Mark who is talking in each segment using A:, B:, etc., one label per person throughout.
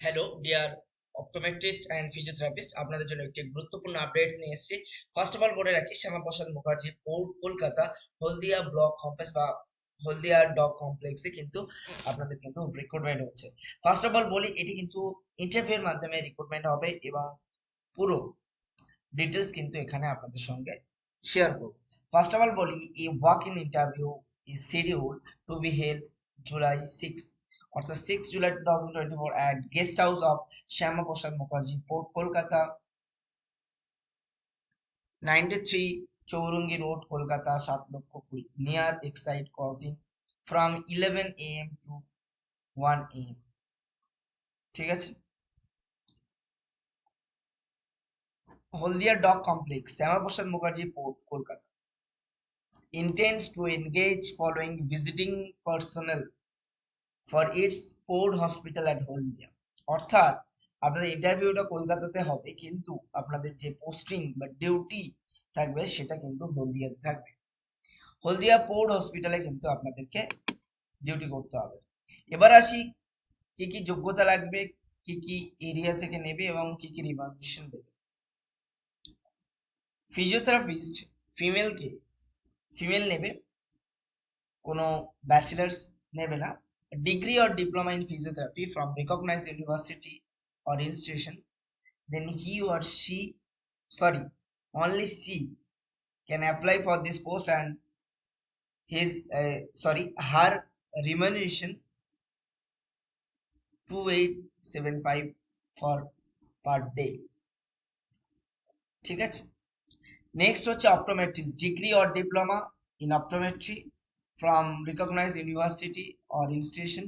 A: Hello dear optometrist and physiotherapist আপনাদের জন্য একটি গুরুত্বপূর্ণ আপডেট নিয়ে এসেছি। ফার্স্ট অফ অল বলে রাখি Shyamaprasad Mukherjee port Kolkata, Haldia block complex বা হলদিয়া ডগ কমপ্লেক্সে কিন্তু আপনাদের কিন্তু রিক্রুটমেন্ট হচ্ছে। ফার্স্ট অফ অল বলি, এটি কিন্তু ইন্টারভিউর মাধ্যমে রিক্রুটমেন্ট হবে এবং পুরো ডিটেলস কিন্তু এখানে আপনাদের সঙ্গে শেয়ার করব। ফার্স্ট অফ অল বলি, এই walk in interview is schedule to be held July six অর্থাৎ six July two thousand twenty four at guest house of Shyamaprasad Mukherjee port Kolkata ninety three Chowringhee road Kolkata সাত লক্ষ কুড়ি near Exide crossing from eleven A M to one A M ঠিক আছে? Haldia dock complex Shyamaprasad Mukherjee port Kolkata intends to engage following visiting personnel for its port hospital at Haldia অর্থাৎ, আপনাদের ইন্টারভিউটা কলকাতাতে হবে, কিন্তু আপনাদের যে পোস্টিং বা ডিউটি থাকবে, সেটা কিন্তু হলদিয়াতে থাকবে। হলদিয়া পোর্ট হসপিটালে কিন্তু আপনাদেরকে ডিউটি করতে হবে। এবার আসি, কি কি যোগ্যতা লাগবে, কি কি এরিয়া থেকে নেবে এবং কি কি রিমার্কেশন দেবে। ফিজিওথেরাপিস্ট ফিমেলকে ফিমেল নেবে, কোনো ব্যাচেলার্স নেবে না। degree or diploma in physiotherapy from recognized university or institution then he or she sorry only she can apply for this post and his uh, sorry her remuneration 2875 for per day ঠিক আছে next হচ্ছে optometrics degree or diploma in optometry from recognise university or institution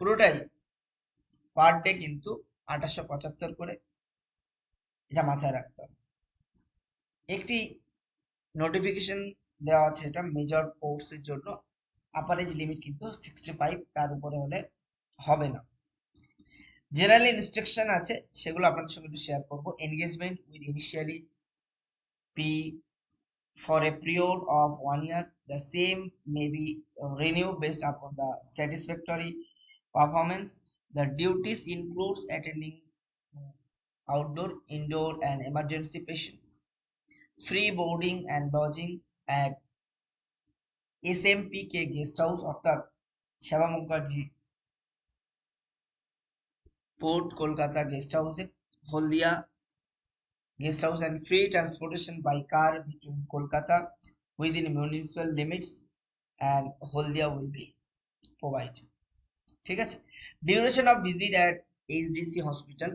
A: পুরোটাই per day কিন্তু আঠাশশো পঁচাত্তর করে এটা মাথায় রাখতে হবে। একটি নোটিফিকেশন দেওয়া আছে এটা মেজর কোর্সের জন্য আপার লিমিট কিন্তু সিক্সটি ফাইভ তার উপরে হলে হবে না। জেনারেল ইনস্ট্রাকশন আছে, সেগুলো আপনাদের সঙ্গে একটু শেয়ার করব। Engagement with initially P for a period of one year. The same may be renewed based upon the satisfactory performance. The duties includes attending outdoor, indoor, and emergency patients, free boarding and lodging at SMPK guest house অর্থাৎ শ্যামা Mukherjee port Kolkata guest হাউসে Haldia guest house and free transportation by car between Kolkata within municipal limits and Holdia will be provided. ঠিক আছে duration of visit at HDC hospital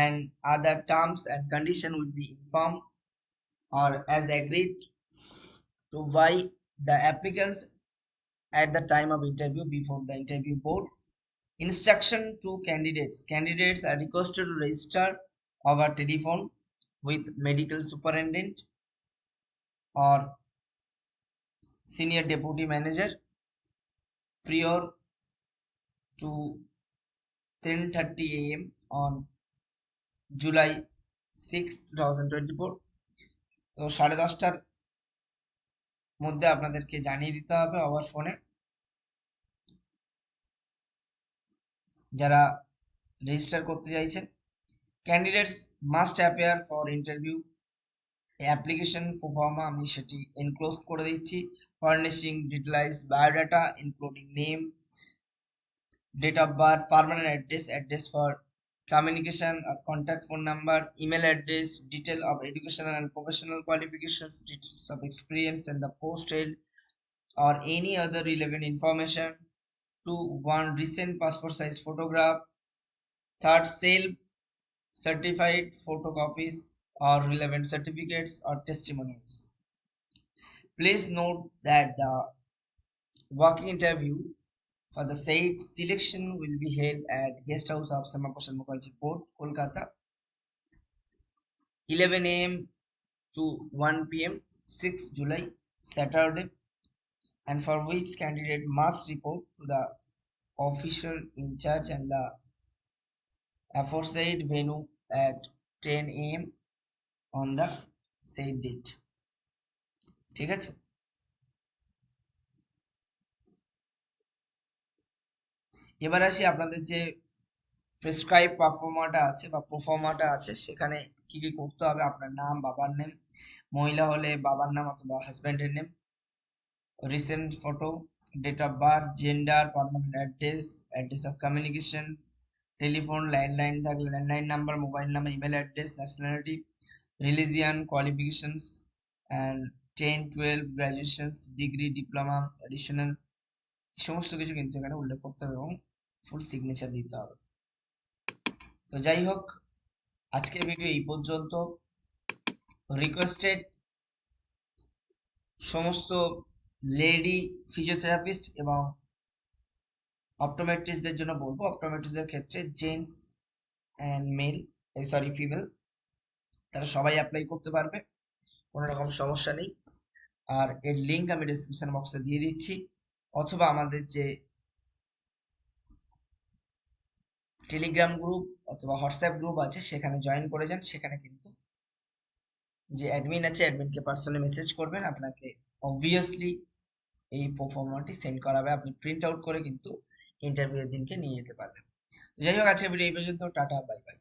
A: and other terms and condition will be informed or as agreed to by the applicants at the time of interview before the interview board instruction to candidates candidates are requested to register over telephone with medical superintendent or senior deputy manager prior to 10:30 a.m. on July 6 2024 তো সাড়ে দশটার মধ্যে আপনাদেরকে জানিয়ে দিতে হবে আবার ফোনে যারা রেজিস্টার করতে চাইছেন candidates must appear for interview application form আমি সেটি enclosed করে দিচ্ছি furnishing details biodata including name date of birth permanent address address for communication or contact phone number email address detail of educational and professional qualifications details of experience and the post held or any other relevant information to one recent passport size photograph third self certified photocopies or relevant certificates or testimonials. Please note that the working interview for the said selection will be held at guest house of Samaprasad Mukherjee Port, Kolkata, 11 a.m. to 1 p.m. 6 July, Saturday, and for which candidate must report to the official in charge and the aforesaid venue at 10 a.m. on the said date. ঠিক আছে এবার আসি আপনাদের যে prescribe পারফর্মাটা আছে বা প্রফর্মাটা আছে, সেখানে কি কি করতে হবে আপনার নাম, বাবার নেম মহিলা হলে বাবার নাম অথবা হাজব্যান্ডের name recent photo date of birth gender permanent address address of communication telephone, landline থাকলে landline number, mobile number, email address nationality religion qualifications and ten twelve graduations degree diploma additional সমস্ত কিছু কিন্তু এখানে উল্লেখ করতে হবে এবং ফুল সিগনেচার দিতে হবে। তো যাই হোক, আজকের ভিডিও এই পর্যন্ত। রিকোয়েস্টেড সমস্ত লেডি ফিজিওথেরাপিস্ট এবং অপটোমেট্রিস্টদের জন্য বলব অপটোমেট্রিস্টের ক্ষেত্রে জেন্টস অ্যান্ড মেল এই সরি ফিমেল তারা সবাই অ্যাপ্লাই করতে পারবে, কোনো রকম সমস্যা নেই। আর এর লিঙ্ক আমি ডিসক্রিপশন বক্সে দিয়ে দিচ্ছি। অথবা আমাদের যে টেলিগ্রাম গ্রুপ অথবা হোয়াটসঅ্যাপ গ্রুপ আছে, সেখানে জয়েন করে যান। সেখানে কিন্তু যে অ্যাডমিন আছে অ্যাডমিনকে পার্সোনালি মেসেজ করবেন। আপনাকে অবভিয়াসলি এই পারফর্মারটি সেন্ড করাবে। আপনি প্রিন্ট আউট করে কিন্তু ইন্টারভিউয়ের দিনকে নিয়ে যেতে পারবেন। যাই হোক আজকে ভিডিও এই পর্যন্ত। Tata bye bye